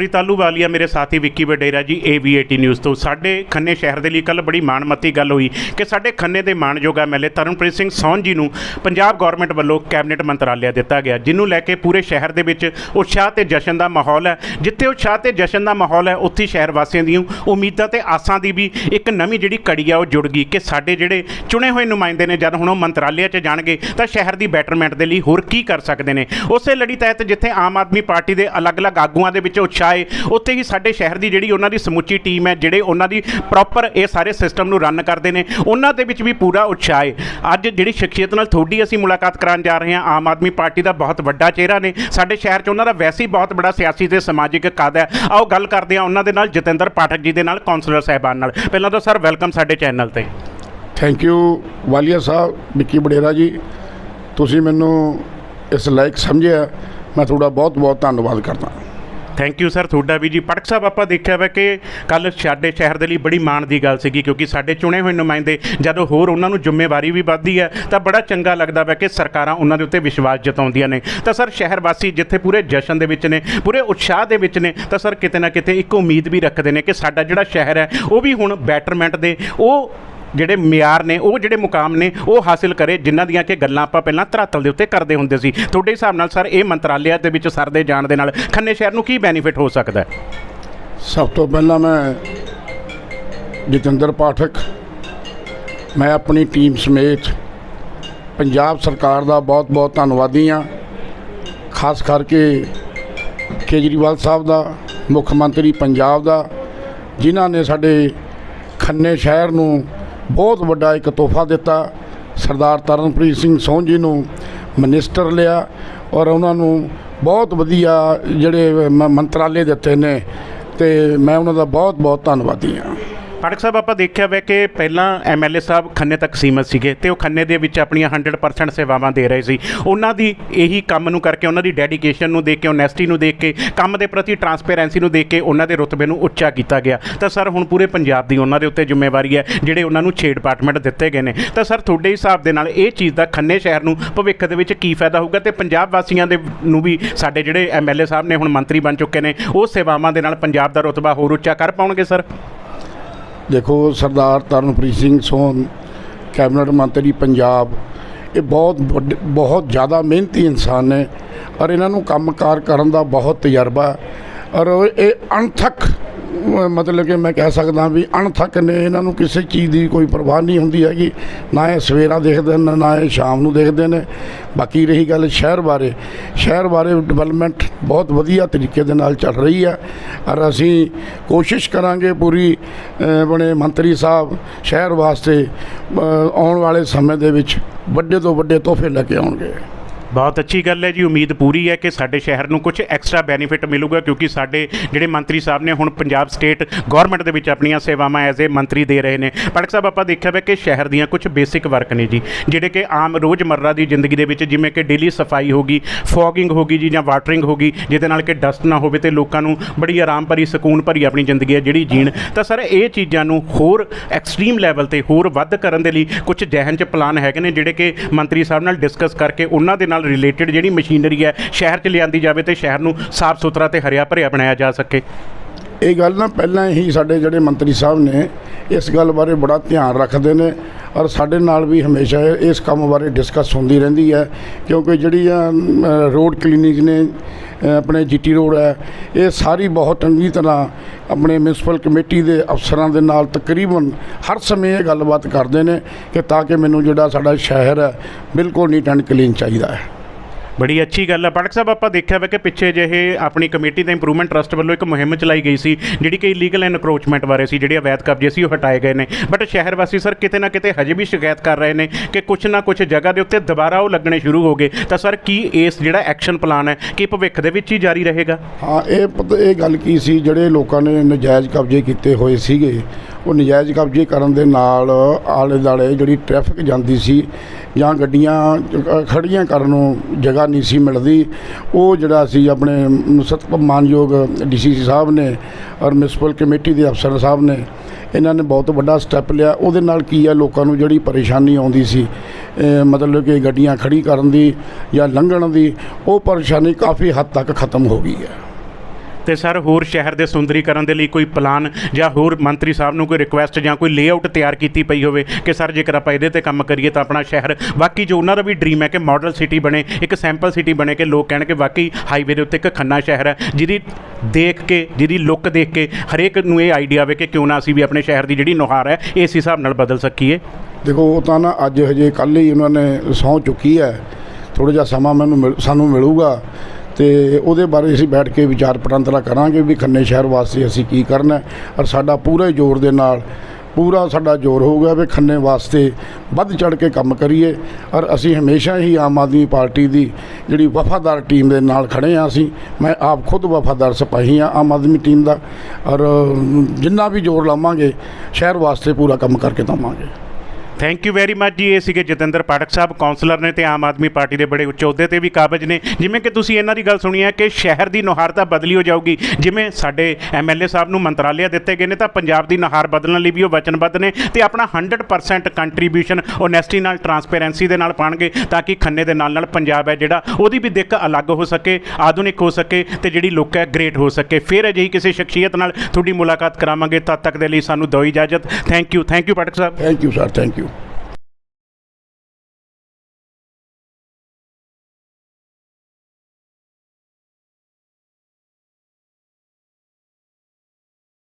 ਹਰਪ੍ਰੀਤ ਆਲੂਵਾਲੀਆ ਮੇਰੇ ਸਾਥੀ ਵਿੱਕੀ ਵਡੇਰਾ ਜੀ AV80 ਨਿਊਜ਼ ਤੋਂ। ਸਾਡੇ ਖੰਨੇ ਸ਼ਹਿਰ ਦੇ ਲਈ ਕੱਲ ਬੜੀ ਮਾਣਮੱਤੀ ਗੱਲ ਹੋਈ ਕਿ ਸਾਡੇ ਖੰਨੇ ਦੇ ਮਾਣਯੋਗ ਐਮਐਲਏ ਤਰਨਪ੍ਰੀਤ ਸਿੰਘ ਸੌਨ ਜੀ ਨੂੰ ਪੰਜਾਬ ਗਵਰਨਮੈਂਟ ਵੱਲੋਂ ਕੈਬਨਿਟ ਮੰਤਰਾਲਿਆ ਦਿੱਤਾ ਗਿਆ ਜਿਹਨੂੰ ਲੈ ਕੇ ਪੂਰੇ ਸ਼ਹਿਰ ਦੇ ਵਿੱਚ ਉਤਸ਼ਾਹ ਤੇ ਜਸ਼ਨ ਦਾ ਮਾਹੌਲ ਹੈ। ਜਿੱਥੇ ਉਤਸ਼ਾਹ ਤੇ ਜਸ਼ਨ ਦਾ ਮਾਹੌਲ ਹੈ, ਉੱਥੇ ਸ਼ਹਿਰ ਵਾਸੀਆਂ ਦੀਆਂ ਉਮੀਦਾਂ ਤੇ ਆਸਾਂ ਦੀ ਵੀ ਇੱਕ ਨਵੀਂ ਜਿਹੜੀ ਕੜੀ ਆ, ਉਹ ਜੁੜ ਗਈ ਕਿ ਸਾਡੇ ਜਿਹੜੇ ਚੁਣੇ ਹੋਏ ਨੁਮਾਇੰਦੇ ਨੇ, ਜਦ ਹੁਣ ਉਹ ਮੰਤਰਾਲਿਆ 'ਚ ਜਾਣਗੇ, ਤਾਂ ਸ਼ਹਿਰ ਦੀ ਬੈਟਰਮੈਂਟ ਦੇ ਲਈ ਹੋਰ ਕੀ ਕਰ ਸਕਦੇ ਨੇ। ਉਸੇ ਲੜੀ ਤਹਿਤ ਜਿੱਥੇ ਆਮ ਆਦਮੀ ਪਾਰਟੀ ਦੇ ਅਲੱਗ-ਅਲੱਗ ਆਗੂਆਂ ਦੇ ਵਿੱਚ ਉਤਸ਼ਾਹ ਹੈ ਉੱਥੇ ਹੀ ਸਾਡੇ ਸ਼ਹਿਰ ਦੀ ਜਿਹੜੀ ਉਹਨਾਂ ਦੀ ਸਮੁੱਚੀ ਟੀਮ ਹੈ, ਜਿਹੜੇ ਉਹਨਾਂ ਦੀ ਪ੍ਰੋਪਰ ਇਹ ਸਾਰੇ ਸਿਸਟਮ ਨੂੰ ਰਨ ਕਰਦੇ ਨੇ, ਉਹਨਾਂ ਦੇ ਵਿੱਚ ਵੀ ਪੂਰਾ ਉਤਸ਼ਾਹ ਹੈ ਅੱਜ ਜਿਹੜੀ ਸ਼ਖਸੀਅਤ ਨਾਲ ਤੁਹਾਡੀ ਅਸੀਂ ਮੁਲਾਕਾਤ ਕਰਾਉਣ ਜਾ ਰਹੇ ਹਾਂ, ਆਮ ਆਦਮੀ ਪਾਰਟੀ ਦਾ ਬਹੁਤ ਵੱਡਾ ਚਿਹਰਾ ਨੇ। ਸਾਡੇ ਸ਼ਹਿਰ 'ਚ ਉਹਨਾਂ ਦਾ ਵੈਸੇ ਹੀ ਬਹੁਤ ਬੜਾ ਸਿਆਸੀ ਤੇ ਸਮਾਜਿਕ ਕੱਦ ਹੈ। ਆਓ ਗੱਲ ਕਰਦੇ ਹਾਂ ਉਹਨਾਂ ਦੇ ਨਾਲ, ਜਤਿੰਦਰ ਪਾਠਕ ਜੀ ਦੇ ਨਾਲ ਕਾਉਂਸਲਰ ਸਾਹਿਬਾਨ ਨਾਲ। ਪਹਿਲਾਂ ਤਾਂ ਸਰ ਵੈਲਕਮ ਸਾਡੇ ਚੈਨਲ ਤੇ। ਥੈਂਕ ਯੂ ਵਾਲੀਆ ਸਾਹਿਬ, ਵਿੱਕੀ ਬੜੇਰਾ ਜੀ। ਤੁਸੀਂ ਮੈਨੂੰ ਇਸ ਲਾਇਕ ਸਮਝਿਆ, ਮੈਂ ਤੁਹਾਡਾ ਬਹੁਤ ਬਹੁਤ ਧੰਨਵਾਦ ਕਰਦਾ। ਥੈਂਕ ਯੂ ਸਰ ਤੁਹਾਡਾ ਵੀ ਜੀ। ਪਟਕ ਸਾਹਿਬ, ਆਪਾਂ ਦੇਖਿਆ ਵਾ ਕਿ ਕੱਲ ਸਾਡੇ ਸ਼ਹਿਰ ਦੇ ਲਈ ਬੜੀ ਮਾਣ ਦੀ ਗੱਲ ਸੀਗੀ, ਕਿਉਂਕਿ ਸਾਡੇ ਚੁਣੇ ਹੋਏ ਨੁਮਾਇੰਦੇ, ਜਦੋਂ ਹੋਰ ਉਹਨਾਂ ਨੂੰ ਜ਼ਿੰਮੇਵਾਰੀ ਵੀ ਵੱਧਦੀ ਹੈ, ਤਾਂ ਬੜਾ ਚੰਗਾ ਲੱਗਦਾ ਵਾ ਕਿ ਸਰਕਾਰਾਂ ਉਹਨਾਂ ਦੇ ਉੱਤੇ ਵਿਸ਼ਵਾਸ ਜਤਾਉਂਦੀਆਂ ਨੇ। ਤਾਂ ਸਰ ਸ਼ਹਿਰ ਵਾਸੀ ਜਿੱਥੇ ਪੂਰੇ ਜਸ਼ਨ ਦੇ ਵਿੱਚ ਨੇ, ਪੂਰੇ ਉਤਸ਼ਾਹ ਦੇ ਵਿੱਚ ਨੇ, ਤਾਂ ਸਰ, ਕਿਤੇ ਨਾ ਕਿਤੇ ਇੱਕ ਉਮੀਦ ਵੀ ਰੱਖਦੇ ਨੇ ਕਿ ਸਾਡਾ ਜਿਹੜਾ ਸ਼ਹਿਰ ਹੈ, ਉਹ ਵੀ ਹੁਣ ਬੈਟਰਮੈਂਟ ਦੇ, ਉਹ ਜਿਹੜੇ ਮਿਆਰ ਨੇ, ਉਹ ਜਿਹੜੇ ਮੁਕਾਮ ਨੇ, ਉਹ ਹਾਸਿਲ ਕਰੇ, ਜਿਨ੍ਹਾਂ ਦੀਆਂ ਕਿ ਗੱਲਾਂ ਆਪਾਂ ਪਹਿਲਾਂ ਧਰਾਤਲ ਦੇ ਉੱਤੇ ਕਰਦੇ ਹੁੰਦੇ ਸੀ। ਤੁਹਾਡੇ ਹਿਸਾਬ ਨਾਲ ਸਰ, ਇਹ ਮੰਤਰਾਲਿਆ ਦੇ ਵਿੱਚ ਸਰ ਦੇ ਜਾਣ ਦੇ ਨਾਲ ਖੰਨੇ ਸ਼ਹਿਰ ਨੂੰ ਕੀ ਬੈਨੀਫਿਟ ਹੋ ਸਕਦਾ ਹੈ? ਸਭ ਤੋਂ ਪਹਿਲਾਂ ਮੈਂ ਜਤਿੰਦਰ ਪਾਠਕ, ਮੈਂ ਆਪਣੀ ਟੀਮ ਸਮੇਤ ਪੰਜਾਬ ਸਰਕਾਰ ਦਾ ਬਹੁਤ ਬਹੁਤ ਧੰਨਵਾਦੀ ਹਾਂ। ਖਾਸ ਕਰਕੇ ਕੇਜਰੀਵਾਲ ਸਾਹਿਬ ਦਾ, ਮੁੱਖ ਮੰਤਰੀ ਪੰਜਾਬ ਦਾ, ਜਿਨ੍ਹਾਂ ਨੇ ਸਾਡੇ ਖੰਨੇ ਸ਼ਹਿਰ ਨੂੰ ਬਹੁਤ ਵੱਡਾ ਇੱਕ ਤੋਹਫਾ ਦਿੱਤਾ। ਸਰਦਾਰ ਤਰਨਪ੍ਰੀਤ ਸਿੰਘ ਸੋਹ ਜੀ ਨੂੰ ਮਨਿਸਟਰ ਲਿਆ ਔਰ ਉਹਨਾਂ ਨੂੰ ਬਹੁਤ ਵਧੀਆ ਜਿਹੜੇ ਮੰਤਰਾਲੇ ਦਿੱਤੇ ਨੇ ਤੇ ਮੈਂ ਉਹਨਾਂ ਦਾ ਬਹੁਤ ਬਹੁਤ ਧੰਨਵਾਦੀ ਹਾਂ। ਫਾਟਕ ਸਾਹਿਬ, ਆਪਾਂ ਦੇਖਿਆ ਵੇ ਕਿ ਪਹਿਲਾਂ ਐਮਐਲਏ ਸਾਹਿਬ ਖੰਨੇ ਤੱਕ ਸੀਮਤ ਸੀਗੇ ਤੇ ਉਹ ਖੰਨੇ ਦੇ ਵਿੱਚ ਆਪਣੀਆਂ 100% ਸੇਵਾਵਾਂ ਦੇ ਰਹੇ ਸੀ। ਉਹਨਾਂ ਦੀ ਇਹੀ ਕੰਮ ਨੂੰ ਕਰਕੇ, ਉਹਨਾਂ ਦੀ ਡੈਡੀਕੇਸ਼ਨ ਨੂੰ ਦੇਖ ਕੇ ਓਨੈਸਟੀ ਨੂੰ ਦੇਖ ਕੇ, ਕੰਮ ਦੇ ਪ੍ਰਤੀ ਟਰਾਂਸਪੇਰੈਂਸੀ ਨੂੰ ਦੇਖ ਕੇ ਉਹਨਾਂ ਦੇ ਰੁਤਬੇ ਨੂੰ ਉੱਚਾ ਕੀਤਾ ਗਿਆ। ਤਾਂ ਸਰ, ਹੁਣ ਪੂਰੇ ਪੰਜਾਬ ਦੀ ਉਹਨਾਂ ਦੇ ਉੱਤੇ ਜ਼ਿੰਮੇਵਾਰੀ ਹੈ, ਜਿਹੜੇ ਉਹਨਾਂ ਨੂੰ 6 ਡਿਪਾਰਟਮੈਂਟ ਦਿੱਤੇ ਗਏ ਨੇ। ਤਾਂ ਸਰ, ਤੁਹਾਡੇ ਹਿਸਾਬ ਦੇ ਨਾਲ ਇਹ ਚੀਜ਼ ਦਾ ਖੰਨੇ ਸ਼ਹਿਰ ਨੂੰ ਭਵਿੱਖ ਦੇ ਵਿੱਚ ਕੀ ਫਾਇਦਾ ਹੋਊਗਾ ਤੇ ਪੰਜਾਬ ਵਾਸੀਆਂ ਦੇ ਨੂੰ ਵੀ ਸਾਡੇ ਜਿਹੜੇ ਐਮਐਲਏ ਸਾਹਿਬ ਨੇ ਹੁਣ ਮੰਤਰੀ ਬਣ ਚੁੱਕੇ ਨੇ, ਉਹ ਸੇਵਾਵਾਂ ਦੇ ਨਾਲ ਪੰਜਾਬ ਦਾ ਰੁਤਬਾ ਹੋਰ ਉੱਚਾ ਕਰ ਪਾਉਣਗੇ ਸਰ? ਦੇਖੋ ਸਰਦਾਰ ਤਰਨਪ੍ਰੀਤ ਸਿੰਘ ਸੋਨ ਕੈਬਨਿਟ ਮੰਤਰੀ ਪੰਜਾਬ, ਇਹ ਬਹੁਤ ਵੱਡੇ, ਬਹੁਤ ਜ਼ਿਆਦਾ ਮਿਹਨਤੀ ਇਨਸਾਨ ਨੇ ਔਰ ਇਹਨਾਂ ਨੂੰ ਕੰਮਕਾਰ ਕਰਨ ਦਾ ਬਹੁਤ ਤਜਰਬਾ ਔਰ ਇਹ ਅਣਥੱਕ ਮਤਲਬ ਕਿ ਮੈਂ ਕਹਿ ਸਕਦਾ ਵੀ ਅਣਥੱਕ ਨੇ ਇਹਨਾਂ ਨੂੰ ਕਿਸੇ ਚੀਜ਼ ਦੀ ਕੋਈ ਪਰਵਾਹ ਨਹੀਂ ਹੁੰਦੀ ਹੈਗੀ। ਨਾ ਇਹ ਸਵੇਰਾ ਦੇਖਦੇ ਨੇ ਨਾ ਇਹ ਸ਼ਾਮ ਨੂੰ ਦੇਖਦੇ ਨੇ। ਬਾਕੀ ਰਹੀ ਗੱਲ ਸ਼ਹਿਰ ਬਾਰੇ। ਸ਼ਹਿਰ ਬਾਰੇ ਡਿਵੈਲਪਮੈਂਟ ਬਹੁਤ ਵਧੀਆ ਤਰੀਕੇ ਦੇ ਨਾਲ ਚੱਲ ਰਹੀ ਹੈ। ਔਰ ਅਸੀਂ ਕੋਸ਼ਿਸ਼ ਕਰਾਂਗੇ ਪੂਰੀ ਅਹ, ਆਪਣੇ ਮੰਤਰੀ ਸਾਹਿਬ ਸ਼ਹਿਰ ਵਾਸਤੇ ਆਉਣ ਵਾਲੇ ਸਮੇਂ ਦੇ ਵਿੱਚ ਵੱਡੇ ਤੋਂ ਵੱਡੇ ਤੋਹਫੇ ਲੈ ਕੇ ਆਉਣਗੇ। ਬਹੁਤ ਅੱਛੀ ਗੱਲ ਹੈ ਜੀ। ਉਮੀਦ ਪੂਰੀ ਹੈ ਕਿ ਸਾਡੇ ਸ਼ਹਿਰ ਨੂੰ ਕੁਝ ਐਕਸਟਰਾ ਬੈਨੀਫਿਟ ਮਿਲੂਗਾ, ਕਿਉਂਕਿ ਸਾਡੇ ਜਿਹੜੇ ਮੰਤਰੀ ਸਾਹਿਬ ਨੇ ਹੁਣ ਪੰਜਾਬ ਸਟੇਟ ਗਵਰਨਮੈਂਟ ਦੇ ਵਿੱਚ ਆਪਣੀਆਂ ਸੇਵਾਵਾਂ ਐਜ਼ ਏ ਮੰਤਰੀ ਦੇ ਰਹੇ ਨੇ। ਪੜਕ ਸਾਹਿਬ, ਆਪਾਂ ਦੇਖਿਆ ਵੇ ਕਿ ਸ਼ਹਿਰ ਦੀਆਂ ਕੁਝ ਬੇਸਿਕ ਵਰਕ ਨੇ ਜੀ, ਜਿਹੜੇ ਕਿ ਆਮ ਰੋਜ਼ਮਰਰਾ ਦੀ ਜ਼ਿੰਦਗੀ ਦੇ ਵਿੱਚ ਜਿਵੇਂ ਕਿ ਡੇਲੀ ਸਫ਼ਾਈ ਹੋ ਗਈ ਫੌਗਿੰਗ ਹੋ ਗਈ ਜੀ ਜਾਂ ਵਾਟਰਿੰਗ ਹੋ ਗਈ, ਜਿਹਦੇ ਨਾਲ ਕਿ ਡਸਟ ਨਾ ਹੋਵੇ ਤੇ ਲੋਕਾਂ ਨੂੰ ਬੜੀ ਆਰਾਮ ਭਰੀ, ਸਕੂਨ ਭਰੀ ਆਪਣੀ ਜ਼ਿੰਦਗੀ ਹੈ ਜਿਹੜੀ ਜੀਣ। ਤਾਂ ਸਰ, ਇਹ ਚੀਜ਼ਾਂ ਨੂੰ ਹੋਰ ਐਕਸਟ੍ਰੀਮ ਲੈਵਲ ਤੇ ਹੋਰ ਵੱਧ ਕਰਨ ਦੇ ਲਈ ਕੁਝ ਜਹਿਨ 'ਚ ਪਲਾਨ ਹੈਗੇ ਨੇ, ਜਿਹੜੇ ਕਿ ਮੰਤਰੀ ਸਾਹਿਬ ਨਾਲ ਡਿਸਕਸ ਕਰਕੇ ਉਹਨਾਂ ਦੇ ਨਾਲ ਰਿਲੇਟਡ ਜਿਹੜੀ ਮਸ਼ੀਨਰੀ ਹੈ ਸ਼ਹਿਰ 'ਚ ਲਿਆਂਦੀ ਜਾਵੇ ਤੇ ਸ਼ਹਿਰ ਨੂੰ ਸਾਫ਼ ਸੁਥਰਾ ਤੇ ਹਰਿਆ ਭਰਿਆ ਬਣਾਇਆ ਜਾ ਸਕੇ। ਇਹ ਗੱਲ ਨਾ ਪਹਿਲਾਂ ਹੀ ਸਾਡੇ ਜਿਹੜੇ ਮੰਤਰੀ ਸਾਹਿਬ ਨੇ ਇਸ ਗੱਲ ਬਾਰੇ ਬੜਾ ਧਿਆਨ ਰੱਖਦੇ ਨੇ ਔਰ ਸਾਡੇ ਨਾਲ ਵੀ ਹਮੇਸ਼ਾ ਇਸ ਕੰਮ ਬਾਰੇ ਡਿਸਕਸ ਹੁੰਦੀ ਰਹਿੰਦੀ ਹੈ ਕਿਉਂਕਿ ਜਿਹੜੀ ਰੋਡ ਕਲੀਨਿਕ ਨੇ ਅ, ਆਪਣੇ ਜੀਟੀ ਰੋਡ ਹੈ ਇਹ ਸਾਰੀ ਬਹੁਤ ਚੰਗੀ ਤਰ੍ਹਾਂ ਆਪਣੇ ਮਿਊਨਿਸਪਲ ਕਮੇਟੀ ਦੇ ਅਫਸਰਾਂ ਦੇ ਨਾਲ ਤਕਰੀਬਨ ਹਰ ਸਮੇਂ ਇਹ ਗੱਲਬਾਤ ਕਰਦੇ ਨੇ ਕਿ ਤਾਂ ਕਿ ਮੈਨੂੰ ਜਿਹੜਾ ਸਾਡਾ ਸ਼ਹਿਰ ਹੈ ਬਿਲਕੁਲ ਨੀਟ ਐਂਡ ਕਲੀਨ ਚਾਹੀਦਾ ਹੈ। ਬੜੀ ਅੱਛੀ ਗੱਲ ਹੈ ਪਾਠਕ ਸਾਹਿਬ ਆਪਾਂ ਦੇਖਿਆ ਵਾ ਕਿ ਪਿੱਛੇ ਜਿਹੇ ਆਪਣੀ ਕਮੇਟੀ ਦਾ ਇੰਪਰੂਵਮੈਂਟ ਟਰਸਟ ਵੱਲੋਂ ਇੱਕ ਮੁਹਿੰਮ ਚਲਾਈ ਗਈ ਸੀ ਜਿਹੜੀ ਕਿ ਇਲੀਗਲ ਐਨਕਰੋਚਮੈਂਟ ਬਾਰੇ ਸੀ ਜਿਹੜੇ ਅਵੈਧ ਕਬਜ਼ੇ ਸੀ ਉਹ ਹਟਾਏ ਗਏ ਨੇ। ਬਟ ਸ਼ਹਿਰ ਵਾਸੀ ਸਰ ਕਿਤੇ ਨਾ ਕਿਤੇ ਹਜੇ ਵੀ ਸ਼ਿਕਾਇਤ ਕਰ ਰਹੇ ਨੇ ਕਿ ਕੁਝ ਨਾ ਕੁਝ ਜਗ੍ਹਾ ਦੇ ਉੱਤੇ ਦੁਬਾਰਾ ਉਹ ਲੱਗਣੇ ਸ਼ੁਰੂ ਹੋ ਗਏ। ਤਾਂ ਸਰ ਕੀ ਇਸ ਜਿਹੜਾ ਐਕਸ਼ਨ ਪਲਾਨ ਹੈ ਕਿ ਭਵਿੱਖ ਦੇ ਵਿੱਚ ਹੀ ਜਾਰੀ ਰਹੇਗਾ? ਹਾਂ ਇਹ ਪਤਾ ਇਹ ਗੱਲ ਕੀ ਸੀ ਜਿਹੜੇ ਲੋਕਾਂ ਨੇ ਨਜਾਇਜ਼ ਕਬਜ਼ੇ ਕੀਤੇ ਹੋਏ ਸੀਗੇ ਉਹ ਨਜਾਇਜ਼ ਕਬਜ਼ੇ ਕਰਨ ਦੇ ਨਾਲ ਆਲੇ ਦਾਲੇ ਜਿਹੜੀ ਟ੍ਰੈਫਿਕ ਜਾਂਦੀ ਸੀ ਜਾਂ ਗੱਡੀਆਂ ਅ, ਖੜੀਆਂ ਕਰਨ ਨੂੰ ਜਗ੍ਹਾ ਨਹੀਂ ਸੀ ਮਿਲਦੀ। ਉਹ ਜਿਹੜਾ ਸੀ ਆਪਣੇ ਸਤਿ ਮਾਨਯੋਗ ਡੀਸੀਸੀ ਸਾਹਿਬ ਨੇ ਔਰ ਮਿਊਨਿਸਪਲ ਕਮੇਟੀ ਦੇ ਅਫਸਰ ਸਾਹਿਬ ਨੇ, ਇਹਨਾਂ ਨੇ ਬਹੁਤ ਵੱਡਾ ਸਟੈਪ ਲਿਆ। ਉਹਦੇ ਨਾਲ ਕੀ ਆ, ਲੋਕਾਂ ਨੂੰ ਜਿਹੜੀ ਪਰੇਸ਼ਾਨੀ ਆਉਂਦੀ ਸੀ ਮਤਲਬ ਕਿ ਗੱਡੀਆਂ ਖੜੀ ਕਰਨ ਦੀ ਜਾਂ ਲੰਘਣ ਦੀ, ਉਹ ਪਰੇਸ਼ਾਨੀ ਕਾਫੀ ਹੱਦ ਤੱਕ ਖਤਮ ਹੋ ਗਈ ਹੈ। ਤੇ ਸਰ ਹੋਰ ਸ਼ਹਿਰ ਦੇ ਸੁੰਦਰੀਕਰਨ ਦੇ ਲਈ ਕੋਈ ਪਲਾਨ ਜਾਂ ਹੋਰ ਮੰਤਰੀ ਸਾਹਿਬ ਨੂੰ ਕੋਈ ਰਿਕੁਐਸਟ ਜਾਂ ਕੋਈ ਲੇਆਊਟ ਤਿਆਰ ਕੀਤੀ ਪਈ ਹੋਵੇ ਕਿ ਸਰ ਜੇਕਰ ਆਪਾਂ ਇਹਦੇ ਤੇ ਕੰਮ ਕਰੀਏ ਤਾਂ ਆਪਣਾ ਸ਼ਹਿਰ, ਬਾਕੀ ਜੋ ਉਹਨਾਂ ਦਾ ਵੀ ਡ੍ਰੀਮ ਹੈ ਕਿ ਮਾਡਲ ਸਿਟੀ ਬਣੇ, ਇੱਕ ਸੈਂਪਲ ਸਿਟੀ ਬਣੇ ਕਿ ਲੋਕ ਕਹਿਣ ਕਿ ਵਾਕਈ ਹਾਈਵੇ ਦੇ ਉੱਤੇ ਇੱਕ ਖੰਨਾ ਸ਼ਹਿਰ ਹੈ, ਜਿਹਦੀ ਦੇਖ ਕੇ, ਜਿਹਦੀ ਲੁੱਕ ਦੇਖ ਕੇ ਹਰੇਕ ਨੂੰ ਇਹ ਆਈਡੀਆ ਆਵੇ ਕਿ ਕਿਉਂ ਨਾ ਅਸੀਂ ਵੀ ਆਪਣੇ ਸ਼ਹਿਰ ਦੀ ਜਿਹੜੀ ਨੁਹਾਰ ਹੈ, ਇਸ ਹਿਸਾਬ ਨਾਲ ਬਦਲ ਸਕੀਏ। ਦੇਖੋ, ਉਹ ਤਾਂ ਨਾ ਅੱਜ ਹਜੇ ਕੱਲ੍ਹ ਹੀ ਉਹਨਾਂ ਨੇ ਸਹੁੰ ਚੁੱਕੀ ਹੈ। ਥੋੜ੍ਹਾ ਜਿਹਾ ਸਮਾਂ ਮੈਨੂੰ ਮਿਲ- ਸਾਨੂੰ ਮਿਲੂਗਾ। ਤੇ ਉਹਦੇ ਬਾਰੇ ਅਸੀਂ ਬੈਠ ਕੇ ਵਿਚਾਰ ਪਟੰਤਰਾ ਕਰਾਂਗੇ ਵੀ ਖੰਨੇ ਸ਼ਹਿਰ ਵਾਸਤੇ ਅਸੀਂ ਕੀ ਕਰਨਾ ਔਰ ਸਾਡਾ ਪੂਰੇ ਜ਼ੋਰ ਦੇ ਨਾਲ, ਪੂਰਾ ਸਾਡਾ ਜ਼ੋਰ ਹੋਊਗਾ ਵੀ ਖੰਨੇ ਵਾਸਤੇ ਵੱਧ ਚੜ ਕੇ ਕੰਮ ਕਰੀਏ। ਔਰ ਅਸੀਂ ਹਮੇਸ਼ਾ ਹੀ ਆਮ ਆਦਮੀ ਪਾਰਟੀ ਦੀ ਜਿਹੜੀ ਵਫਾਦਾਰ ਟੀਮ ਦੇ ਨਾਲ ਖੜੇ ਹਾਂ ਅਸੀਂ। ਮੈਂ ਆਪ ਖੁਦ ਵਫਾਦਾਰ ਸਿਪਾਹੀ ਹਾਂ ਆਮ ਆਦਮੀ ਟੀਮ ਦਾ। ਔਰ ਜਿੰਨਾ ਵੀ ਜ਼ੋਰ ਲਾਵਾਂਗੇ, ਸ਼ਹਿਰ ਵਾਸਤੇ ਪੂਰਾ ਕੰਮ ਕਰਕੇ ਦਵਾਂਗੇ। ਥੈਂਕ ਯੂ ਵੈਰੀ ਮੱਚ ਜੀ। ਇਹ ਸੀਗੇ ਜਤਿੰਦਰ ਪਾਠਕ ਸਾਹਿਬ ਕਾਉਂਸਲਰ ਨੇ ਤੇ ਆਮ ਆਦਮੀ ਪਾਰਟੀ ਦੇ ਬੜੇ ਉੱਚ ਅਹੁਦੇ ਤੇ ਵੀ ਕਾਬਜ ਨੇ। ਜਿਵੇਂ ਕਿ ਤੁਸੀਂ ਇਹਨਾਂ ਦੀ ਗੱਲ ਸੁਣੀ ਹੈ ਕਿ ਸ਼ਹਿਰ ਦੀ ਨੁਹਾਰ ਤਾਂ ਬਦਲੀ ਹੋ ਜਾਊਗੀ। ਜਿਵੇਂ ਸਾਡੇ ਐਮਐਲਏ ਸਾਹਿਬ ਨੂੰ ਮੰਤਰਾਲਿਆ ਦਿੱਤੇ ਗਏ ਨੇ, ਤਾਂ ਪੰਜਾਬ ਦੀ ਨੁਹਾਰ ਬਦਲਣ ਲਈ ਵੀ ਉਹ ਵਚਨਬੱਧ ਨੇ ਤੇ ਆਪਣਾ 100% ਕੰਟਰੀਬਿਊਸ਼ਨ ਓਨੈਸਟੀ ਨਾਲ ਟਰਾਂਸਪੇਰੈਂਸੀ ਦੇ ਨਾਲ ਪਾਣਗੇ ਤਾਂ ਕਿ ਖੰਨੇ ਦੇ ਨਾਲ ਨਾਲ ਪੰਜਾਬ ਹੈ ਜਿਹੜਾ, ਉਹਦੀ ਵੀ ਦਿੱਕ ਅਲੱਗ ਹੋ ਸਕੇ, ਆਧੁਨਿਕ ਹੋ ਸਕੇ ਤੇ ਜਿਹੜੀ ਲੁੱਕ ਹੈ ਗ੍ਰੇਟ ਹੋ ਸਕੇ। ਫਿਰ ਅਜਿਹੀ ਕਿਸੇ ਸ਼ਖਸੀਅਤ ਨਾਲ ਤੁਹਾਡੀ ਮੁਲਾਕਾਤ ਕਰਾਵਾਂਗੇ। ਤਦ ਤੱਕ ਦੇ ਲਈ ਸਾਨੂੰ ਦਿਓ ਇਜਾਜ਼ਤ। Thank you thank you Pathak Sahib. Thank you sir thank you